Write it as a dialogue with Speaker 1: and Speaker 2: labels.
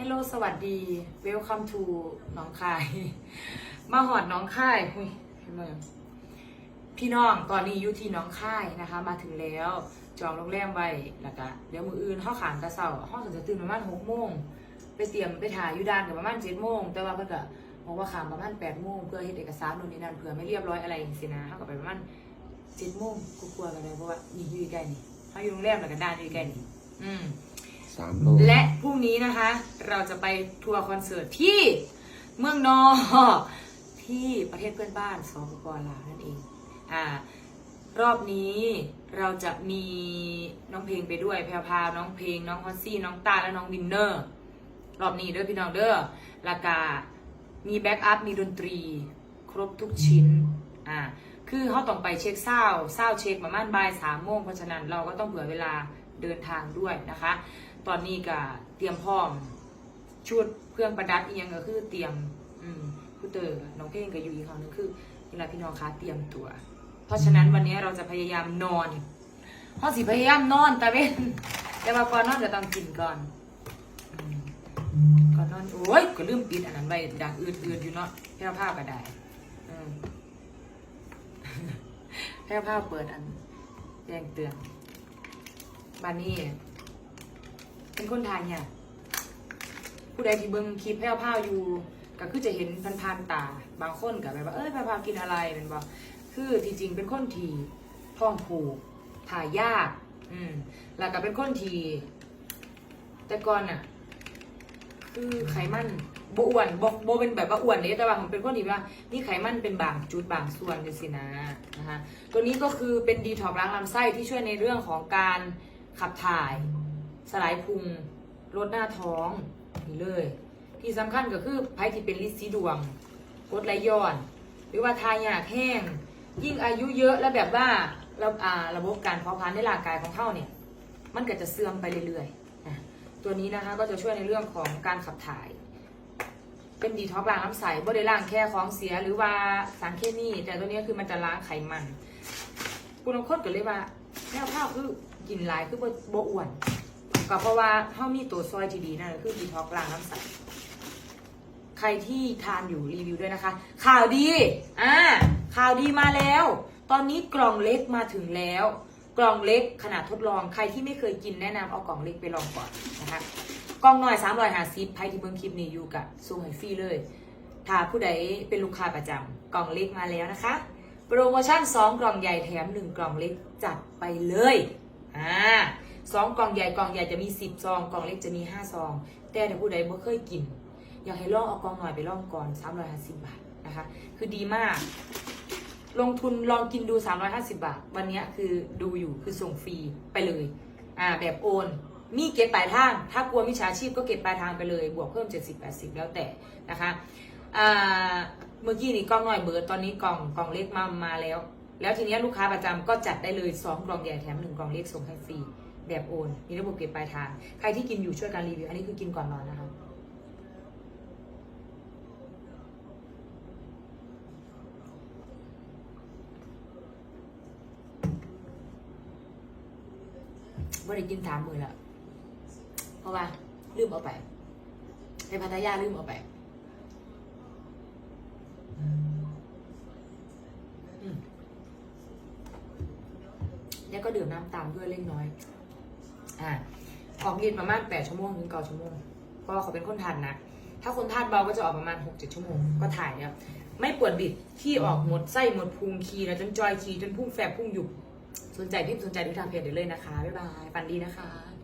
Speaker 1: Hello สวัสดี Welcome to หน้องคาย มาหอดน้องคายหุยพี่เมืองพี่น้องตอนนี้อยู่ที่น้องคายนะคะ มาถึงแล้วจองโรงแรมไว้แล้วก็เดี๋ยวมืออื่นห้าขานกระเสาห้องถึงจะตื่นประมาณหกโมงไปเตรียมไปถ่ายยูดานกับประมาณเจ็ดโมงแต่ว่าเพื่อนก็บอกว่าขามประมาณแปดโมงเพื่อเฮ็ดเอกสารนู่นนี่นั่นเผื่อไม่เรียบร้อยอะไรอย่างสินะเขาก็ไปประมาณเจ็ดโมงกลัวๆกันเลยเพราะว่านี่อยู่ใกล้นี่เขาอยู่โรงแรมแล้วก็ด้านอยู่ใกล้นี่อืม
Speaker 2: สามโล
Speaker 1: และพรุ่งนี้นะคะ เราจะไปทัวร์คอนเสิร์ตที่เมืองนอกที่ประเทศเพื่อนบ้านสปปลาวนั่นเองอ่ารอบนี้เราจะมีน้องเพลงไปด้วยแพรวพาวน้องเพลง น้องฮอสซี่ น้องตาและน้องวินเนอร์ รอบนี้เด้อพี่น้องเด้อลากามีแบ็กอัพมีดนตรี ครบทุกชิ้นอ่าคือเขาต้องไปเช็คเศร้าเศร้าเช็คประมาณบ่ายสามโมงเพราะฉะนั้นเราก็ต้องเผื่อเวลา เดินทางด้วยนะคะ ตอนนี้ก็เตรียมพร้อมชุดเครื่องประดับอีกอย่างก็คือเตรียมอืมผู้เตอร์น้องเพลงก็อยู่อีกครั้งนึงคือเวลาพี่น้องคะเตรียมตัว เพราะฉะนั้นวันนี้เราจะพยายามนอนห้องสิพยายามนอนแต่เว้นแต่ว่าก่อนนอนจะต้องกินก่อนอก่อนนอนโอ้ยก็ลืมปิดอันนั้นไว้ดังอืดๆอยู่เนาะแค่ผ้าก็ได้อืมแค่ผ้าเปิดอันแจ้งเตือน บานนี้เป็นคนไทยเนี่ยผู้ใดที่เบิ่งคลิปแพ้วพราวอยู่ ก็คือจะเห็นพันๆตา บางคนก็แบบว่าเอ้ยแพ้วพราวกินอะไรเป็นบอกคือที่จริงเป็นคนที่ท้องผูกถ่ายยาก อืม แล้วก็เป็นคนที่แต่ก่อนน่ะ คือไขมันบอ้วนบโบเป็นแบบว่าอ้วนเลยแต่ว่าผมเป็นคนที่ว่านี่ไขมันเป็นบางจุดบางส่วนเลยสินะนะคะตัวนี้ก็คือเป็นดีท็อกล้างลำไส้ที่ช่วยในเรื่องของการ ขับถ่าย สลายพุงลดหน้าท้องนี่เลย ที่สำคัญก็คือไพ่ที่เป็นลิซีดวงกดไหลย้อน หรือว่าทายากแห้ง ยิ่งอายุเยอะแล้วแบบว่าเราอ่าระบบการเผาผลาญในร่างกายของเขาเนี่ยมันก็จะเสื่อมไปเรื่อยๆ ตัวนี้นะคะก็จะช่วยในเรื่องของการขับถ่าย เป็นดีท็อกซ์ล้างน้ำใสบ่ได้ล้างแค่ของเสียหรือว่าสารเคมีแต่ตัวนี้คือมันจะล้างไขมันคุณลองค้นกันเลยว่า แค่ข้าวคือกินหลายคือบ่บ่อ้วนก็เพราะว่าเฮามีตัวซอยที่ดีนั่นคือดีท็อกซ์ล้างน้ำใสใครที่ทานอยู่รีวิวด้วยนะคะ ข่าวดีอ่าข่าวดีมาแล้ว ตอนนี้กล่องเล็กมาถึงแล้ว กล่องเล็กขนาดทดลองใครที่ไม่เคยกินแนะนำเอากล่องเล็กไปลองก่อนนะคะกล่องหน่อย3 5 0ใครที่เบิ่งคลิปนี้อยู่กับซูงให้ฟรีเลยถ้าผู้ใดเป็นลูกค้าประจำกล่องเล็กมาแล้วนะคะ โปรโมชั่น 2 กล่องใหญ่แถม 1 กล่องเล็กจัดไปเลยอ่าสองกล่องใหญ่กล่องใหญ่จะมี 10 ซอง กล่องเล็กจะมี 5 ซอง แต่ถ้าผู้ใดบ่เคยกิน อยากให้ลองเอากล่องหน่อยไปลองก่อน 350 บาทนะคะ คือดีมาก ลงทุนลองกินดู 350 บาท วันนี้คือดูอยู่คือส่งฟรีไปเลยอ่าแบบโอนมีเก็บปลายทาง ถ้ากลัวมิจฉาชีพก็เก็บปลายทางไปเลย บวกเพิ่ม 70 80 แล้วแต่นะคะอ่า เมื่อกี้นี่กล่องหน่อยเบิร์ดตอนนี้กล่องกล่องเล็กมามาแล้ว แล้วทีนี้ลูกค้าประจำก็จัดได้เลย 2 กล่องใหญ่แถม 1 กล่องเล็กส่งให้ฟรีแบบโอน มีระบบเก็บปลายทาง ใครที่กินอยู่ช่วยกันรีวิว อันนี้คือกินก่อนนอนนะคะบ่ได้กินสามมือแล้วเพราะว่าลืมเอาไป ไปพัทยาลืมเอาไป ก็ดื่มน้ำตามด้วยเล็กน้อย อ่าออกฤทธิ์ประมาณแปดชั่วโมงถึงเก้าชั่วโมงเพราะว่าเขาเป็นคนทานนะถ้าคนทานเบาก็จะออกประมาณหกเจ็ดชั่วโมงก็ถ่ายเนี่ยไม่ปวดบิดที่ออกหมดไส้หมดพุงคีแล้วจนจอยคีจนพุ่งแฝบพุ่งหยุบสนใจที่สนใจดูทางเพจได้เลยนะคะบ๊ายบายปันดีนะคะ